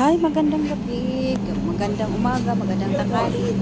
Hi, magandang gabi, magandang umaga, magandang tanghali.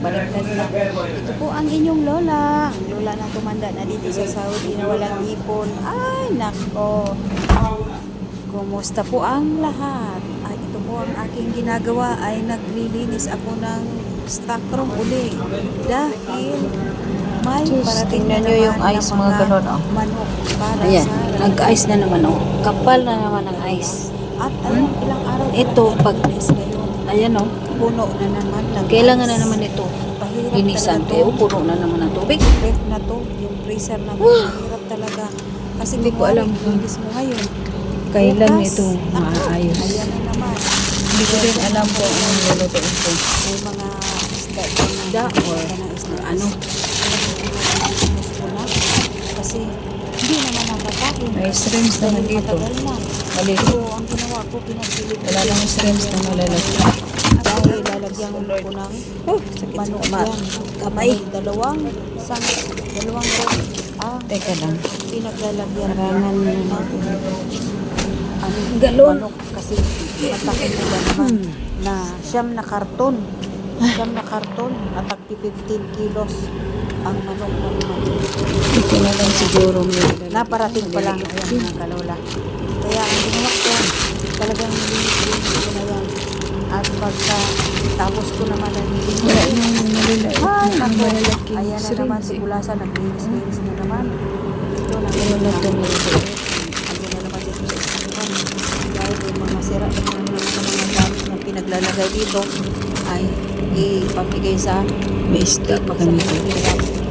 Baliktad na. Ito po ang inyong lola. Ang lola na tumanda na dito sa Saudi na walang ipon. Ay, nako. Kumusta po ang lahat? Ay, ito po ang aking ginagawa ay naglilinis ako ng stock room uli. Dahil may parating na nyo yung naman ice, mga ganon, oh. manok para Ayan, sa nag-ice na naman oh. Kapal na naman ang ice. At ayan, ilang araw Ito, pag, ayan oh. Puno na naman. ng Kailangan na naman ito. Pahirap Ginisan. to. puno na naman ang tubig. Ref na to. Yung freezer na to. Mahirap talaga. Kasi Hindi ko alam linis mo ngayon. Kailan Bukas, ito maayos. Ayan na naman. Hindi ko rin alam po ang lulutuin ko. May mga isda Isda or ano. Kasi hindi naman nakakain. May shrimps naman dito. matagal na. Mali. Pero ang ginawa ko, pinagsilip. Wala lang shrimps na malalagyan. Dahil lalagyan ko ng Oh, manok kamay. yan. Kamay. Dalawang, isang, dalawang box. Ah, Teka lang. pinaglalagyan Karangan ng na. ano, Galon. manok kasi matakit na naman Hmm. na siyam na karton. Siyam na karton at 15 kilos ang manok na naman. Hindi ko na lang siguro may Naparating pa lang ayan mga kalola. Kaya ang ginawa ko, talagang nilinis ko na yan. At pagka tapos ko naman ang yung malalaki. Ay, nako. Ayan na naman si. Kulasa, naglinis-linis na naman. Ito na naman. malalaki. Ayan na naman dito sa istakuhan. Dahil yung mga sira na naman ng mga gamit na pinaglalagay dito ay ipamigay sa May sa kami. mahihirap.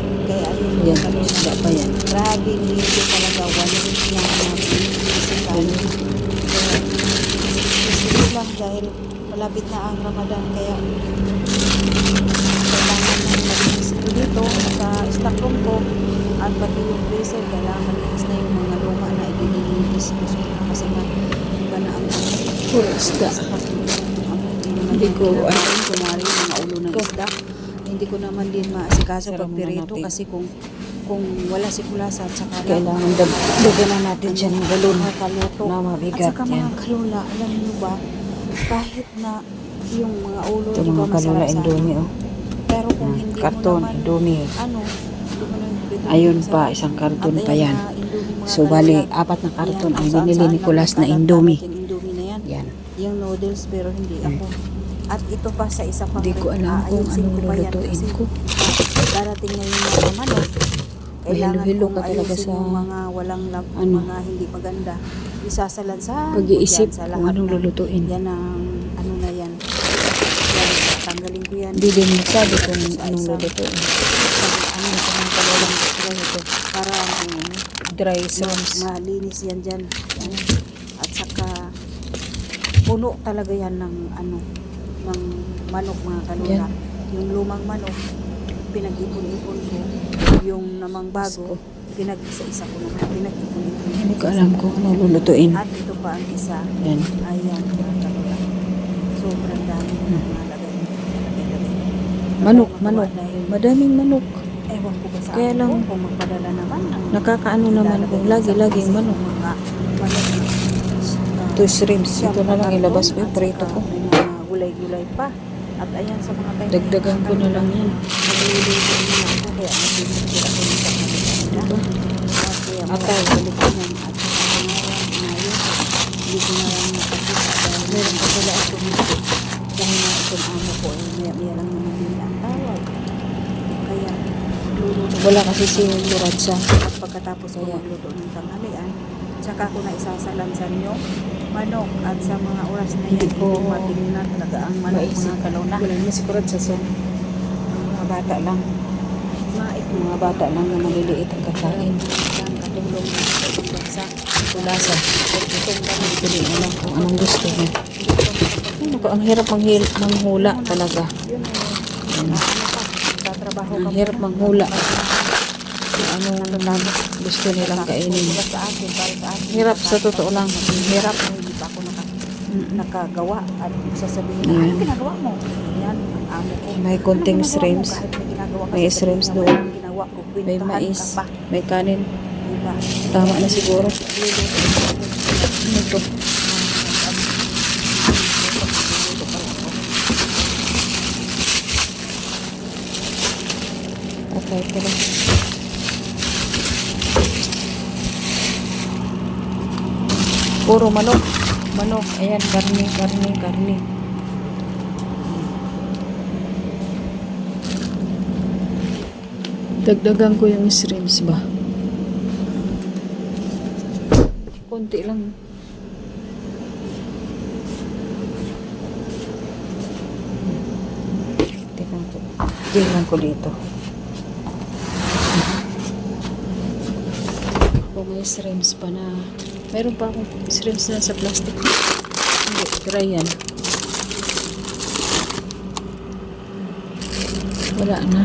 Yan, isda pa yan. Grabe, lindo talaga. One week na natin. Kasi isipin lang dahil malapit na ang Ramadan. Kaya, kailangan na ko dito sa stock room ko. At pati yung freezer, kailangan malinis na yung mga luma na ililinis ko. So, kasi nga, iba na ang Puro isda. Hindi ko alam. Kumari mga ulo ng isda. Hindi ko naman din maasikaso pag pirito kasi kung kung wala si kulasa at saka Kailangan dag- dagdagan na natin siya ng galon na At mabigat saka yan. mga kalula, alam niyo ba, kahit na yung mga ulo, Ito mga kalula indomie ano? oh. Pero kung Hmm, hindi Karton, mo naman, indomie. ano, Ayun pa, isang karton At pa yan. So, bali, apat na karton ang binili ni Kulas na indomie. Yan. Yung noodles, pero hindi Hmm. ako. At ito pa sa isa pang Hindi ko alam kung anong lulutuin ko. Darating na yung mga manok. Kailangan Mahilo-hilo kong ka talaga sa yung mga walang lab, ano. mga hindi maganda. Isasalansan Pag-iisip ko kung anong ng- lulutuin. Yan ang ano na yan. Yan, tanggalin ko yan. Hindi din sabi kung Sa anong lulutuin. Ano ito ng kalalang tray ito. Para ano, Dry sauce. malinis yan dyan. At saka puno talaga yan ng ano ng manok mga kalula. Yan. Yung lumang manok, pinag-ipon-ipon ko. Yung namang bago, pinag-isa-isa ko naman. Pinag-ipon-ipon. Hindi ko alam kung anong lulutuin. At ito pa ang isa. Yan. Ayan, mga kalula. Sobrang dami na nalagay. Manok, manok. Madaming manok. Ewan ko ba sa Kaya lang, ko, kung magpadala naman Nakakaano naman kung lagi-laging manok. mga manok. Ito shrimps. Ito na lang ilabas ko yung prito ko. Gulay-gulay pa. At ayan sa mga tayo. Dagdagan ko na lang yan. Nagluluto na ako kaya nagbibigil ako ng pagkakalita. Ito. Kaya balik ko yan at. Hindi ko na lang nakakita dahil meron pa pala ako dito. Dahil nga itong amo ko ay maya-maya lang naman din ang tawag. Kaya luluto Wala kasi si Loratsa. at pagkatapos ko magluto ng tanghalian, tsaka ko na isasalansan yung manok at sa mga oras na yan, Hindi ko ko matingnan talaga ang manok Maisip. mga kalona. Wala naman si Loratsa sa mga bata lang. Mait Mga bata lang na maliliit ang kakain. ang katulong ng sa ibang bansa. Kulasa. Itong ganun. Hindi ko alam kung anong gusto. Ano ko, ang hirap manghula talaga. Na ano Ang hirap manghula. Kung anong gusto nilang kainin. Hirap sa totoo lang. Ang hirap nakagawa at sasabihin na, ano ginagawa mo? Yan, ang amo ko. May konting ano shrimps. May shrimps doon. May mais. Ka may kanin. Diba? Tama na siguro. Ito. Okay, tara. Puro manok. Manok. Ayan, karne, karne, karne. Dagdagan ko yung shrimps ba? Konti lang. Tingnan ko. Tingnan ko dito. Kung may shrimps pa na... Meron pa akong shrimps na sa plastic. Hindi, dry yan. Wala na.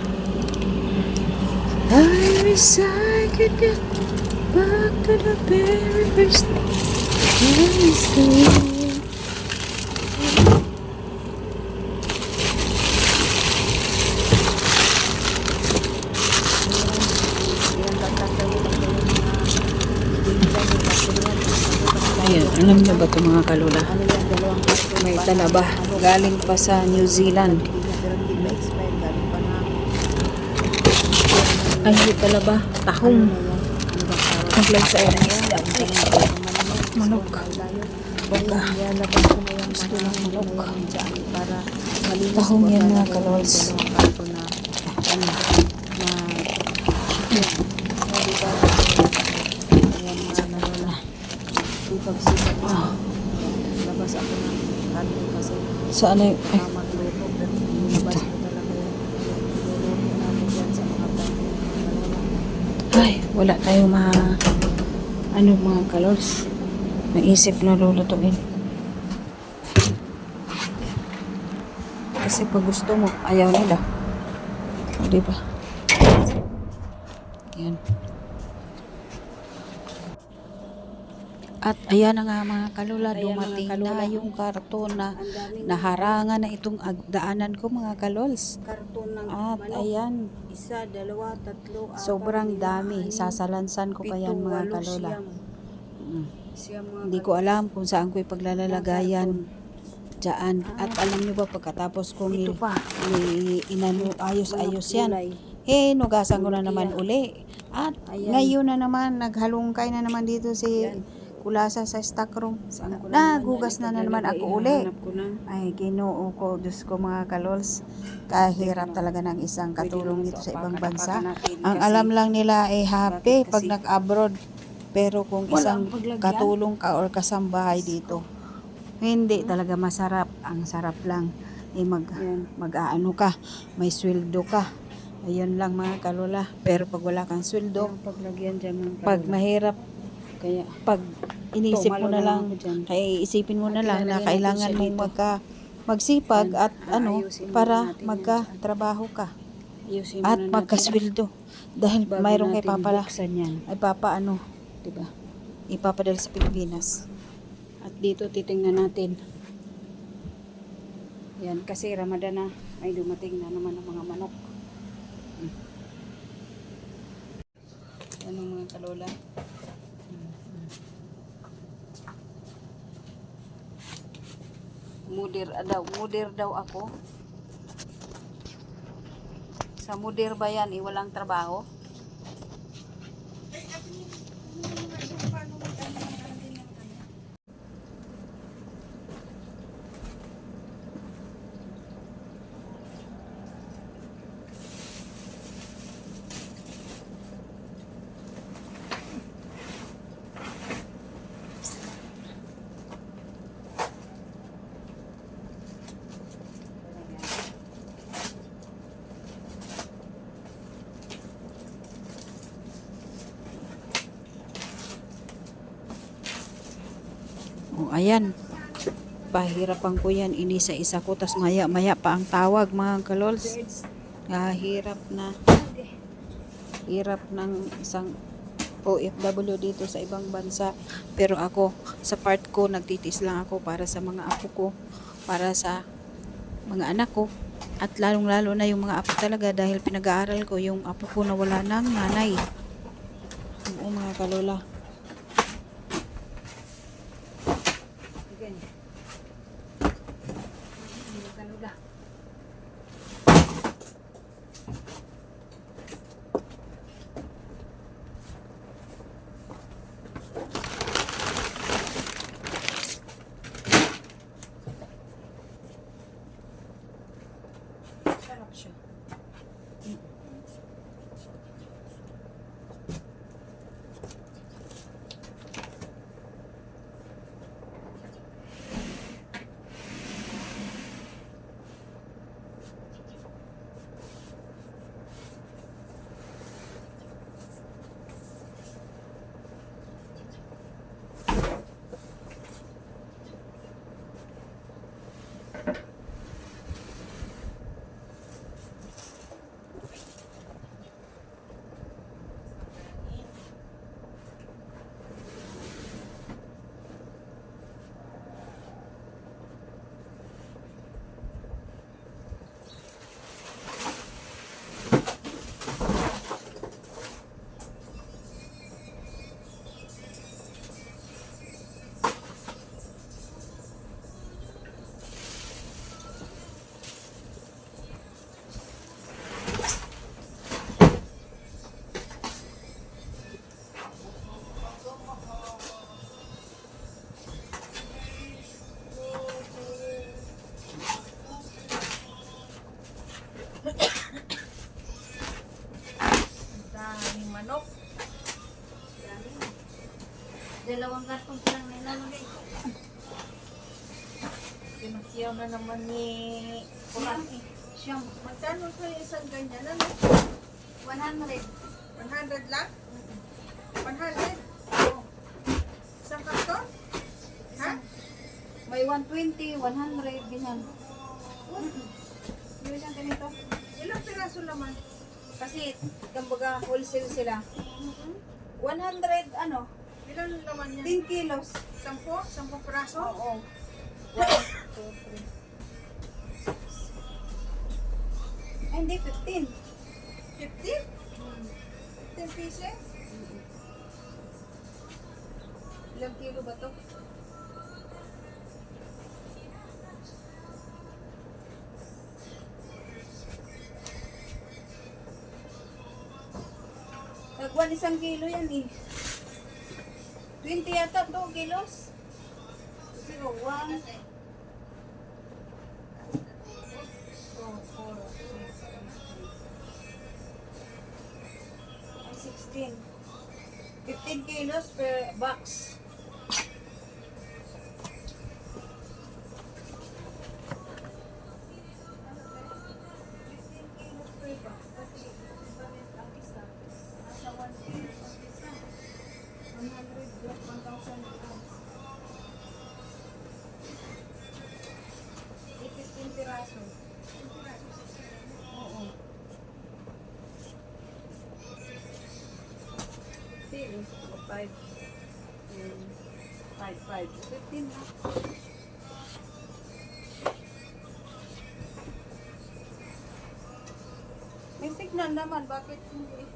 I wish I could get back to the very first place. Ayan, alam niyo ba ito mga kalula? Yan. May talaba. Galing pa sa New Zealand. Ay, hindi talaba. Tahong. Complex sa ayan. Manok. Yung gusto ng manok. Tahong yan, mga kalols. dalawang karton na ano, na Sabi ba, ayan mga kalola. Sipag-sipag na. Labas ako ng karton kasi Saan. Ay, baka magluto. Labas ko talaga yung luluto namin dyan sa mga karton. ay, wala tayong mga... Ano mga kalors? Naisip na lulutuin. Kasi pag gusto mo, ayaw nila. O, di ba? Yan. At ayan na nga mga kalula, Ayan, mga dumating kalula. na yung karton na naharangan na itong daanan ko mga kalols. karton ng At manok. ayan, Isa, dalawa, tatlo, apat, sobrang dami. Sasalansan ko pa yan mga siyam. Mm. Hindi ko alam kung saan ko ipaglalagayan dyan. At alam nyo ba pagkatapos kong Ito i- pa. i- inano, ayos-ayos yan. Eh, nugasan ko na naman uli. At Ayan. ngayon na naman, naghalungkay na naman dito si Ayan. Kulasa sa stock room. Saan ko na Nagugas na, na naman ako uli. Ay, ginoo ko, Diyos ko mga kalols. Kahirap talaga ng isang katulong dito sa ibang bansa. Ang alam lang nila ay happy pag nag-abroad. Pero kung isang katulong ka or kasambahay dito, hindi talaga masarap. Ang sarap lang eh mag mag-aano ka, may sweldo ka. Ayun lang mga kalola. Pero pag wala kang sweldo, Yung paglagyan dyan mga pag kalula. mahirap, Kaya, pag inisip mo na lang, kaya isipin mo na lang na kailangan mong magka magsipag at ano para magka-trabaho ka at magkasweldo dahil mayroong kay papala ay papaano, 'di ba? Ipapadala sa Pilipinas. At dito titingnan natin. Yan, kasi Ramadan na ay dumating na naman ang mga manok. Hmm. Yan ang mga kalola. Mudir daw, mudir daw ako. Sa mudir ba yan, eh, walang trabaho? Ayan. Pahirapan ko yan. Inisa-isa ko. tas maya-maya pa ang tawag, mga kalols. Ah, hirap na. Hirap ng isang OFW dito sa ibang bansa. Pero ako, sa part ko, nagtitis lang ako para sa mga apo ko. Para sa mga anak ko. At lalong-lalo na yung mga apo talaga dahil pinag-aaral ko yung apo ko na wala ng nanay. Oo, mga kalola. Na naman ni Kuraki. Siyam. Magkano sa isang ganyan? Ano? 100. 100 lang? 100? Oo. Isang karton? Ha? May 120, 100, ganyan. Yung isang ganito. Ilang piraso naman? Kasi, kumbaga, wholesale sila. 100, ano, Ilan naman yan? 10 kilos. Sampo? Sampo piraso? Oo. 1, 2, 3. Ay, hindi, 15. 15? 15 pieces? Mm-hmm. Ilang kilo ba to? Nagwan isang kilo yan eh. 20 yata, 2 kilos. 0, 1, piraso. Oo. Pili. Five. Five, five. Fifteen na. Naman. Bakit hindi?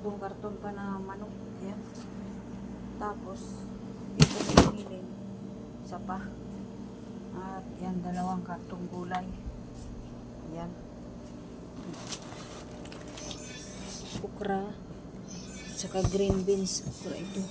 Tatlong karton pa na manok. Yan. Tapos, ito yung hiling. Isa pa. At yan, dalawang kartong gulay. Yan. Okra. Saka green beans. Okra. Ito.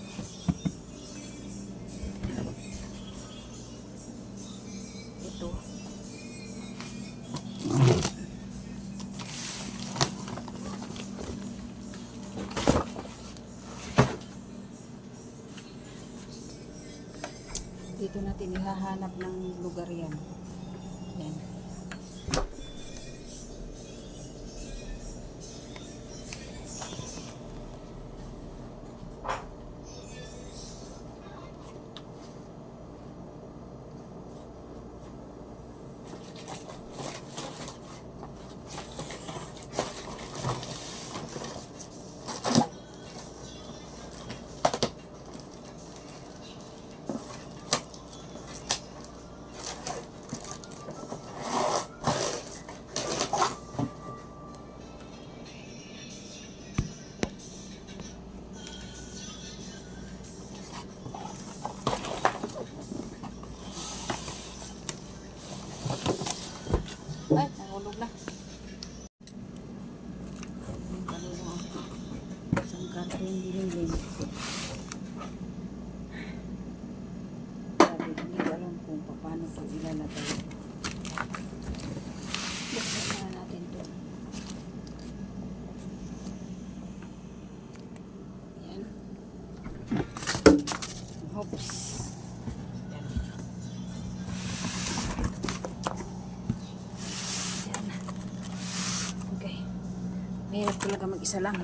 Mag-isa lang.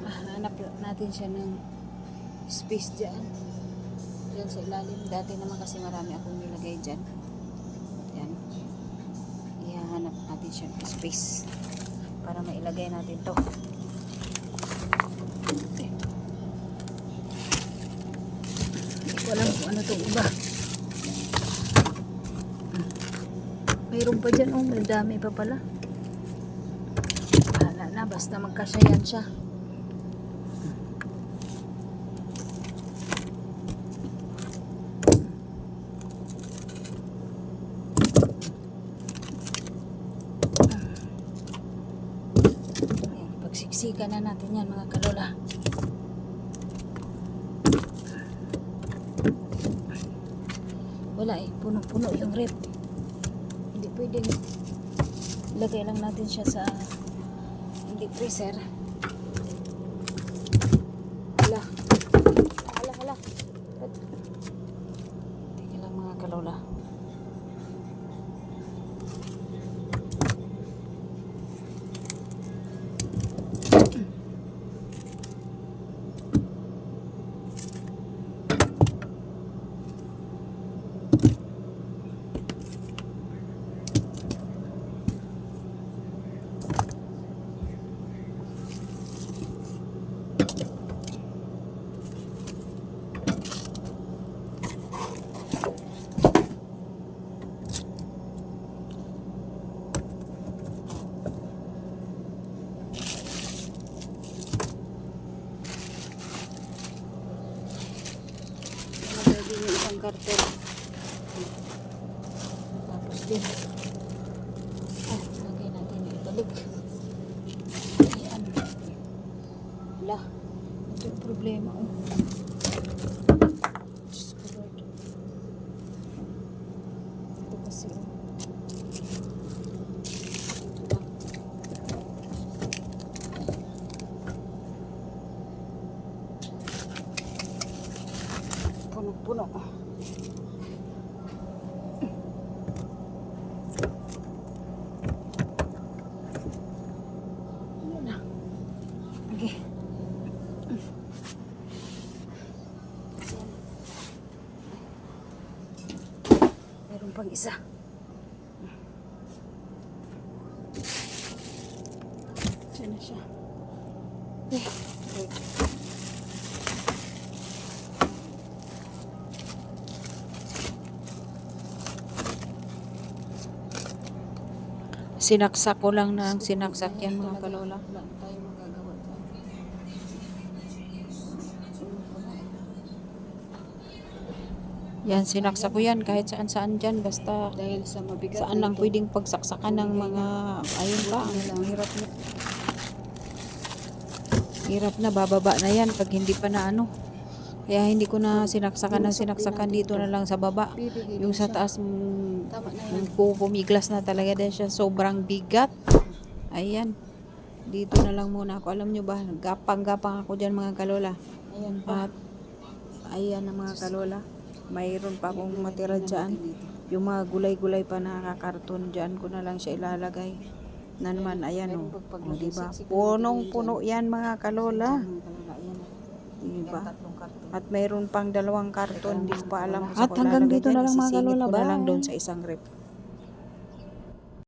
Ah, hanap natin siya ng space dyan. Dyan sa ilalim. Dati naman kasi marami akong nilagay dyan. Yan. Ihahanap natin siya ng space. Para mailagay natin to. Okay. Hindi ko alam kung ano itong iba. Mayroon pa dyan, oh. May dami pa pala. Basta magkasyayan siya. Ayan, pagsiksikan na natin yan mga kalola. Wala eh, puno-puno yung rep. Hindi pwedeng lagay lang natin siya sa hindi freezer. Hala. Hala, hala. Teka lang mga kalola. Nalagay din yung isang karton. Tapos din. Ah, lagay natin yung ibalig. Ayan. Wala. Ito yung problema. Oh. Diyos ko Lord. Ito kasi oh. Ito lang. Puno-puno. Yun na. Okay. Meron pang isa. Diyan na siya. Okay. Wait. Sinaksak ko lang na ang sinaksak yan mga kalola. Wala na tayo magagawa dyan. Yan, sinaksak ko yan kahit saan saan dyan. Basta Dahil sa mabigat. saan lang pwedeng pagsaksakan ng mga ayun pa. Ang hirap na. Hirap na, bababa na yan pag hindi pa na ano. Kaya hindi ko na sinaksakan ng sinaksakan dito na lang sa baba. Yung sa taas, mm, na pumiglas na talaga din siya. Sobrang bigat. Ayan. Dito na lang muna ako. Alam nyo ba, gapang-gapang ako dyan mga kalola. Ayan pa. At ayan ang mga kalola. Mayroon pa akong matira dyan. Yung mga gulay-gulay pa na nakakarton dyan ko na lang siya ilalagay. Na naman, ayan o. Oh. diba? Punong-puno yan mga kalola. Diba? At mayroon pang dalawang karton. Di ko pa alam At hanggang dito na lang mga kalola. na lang doon sa isang rep.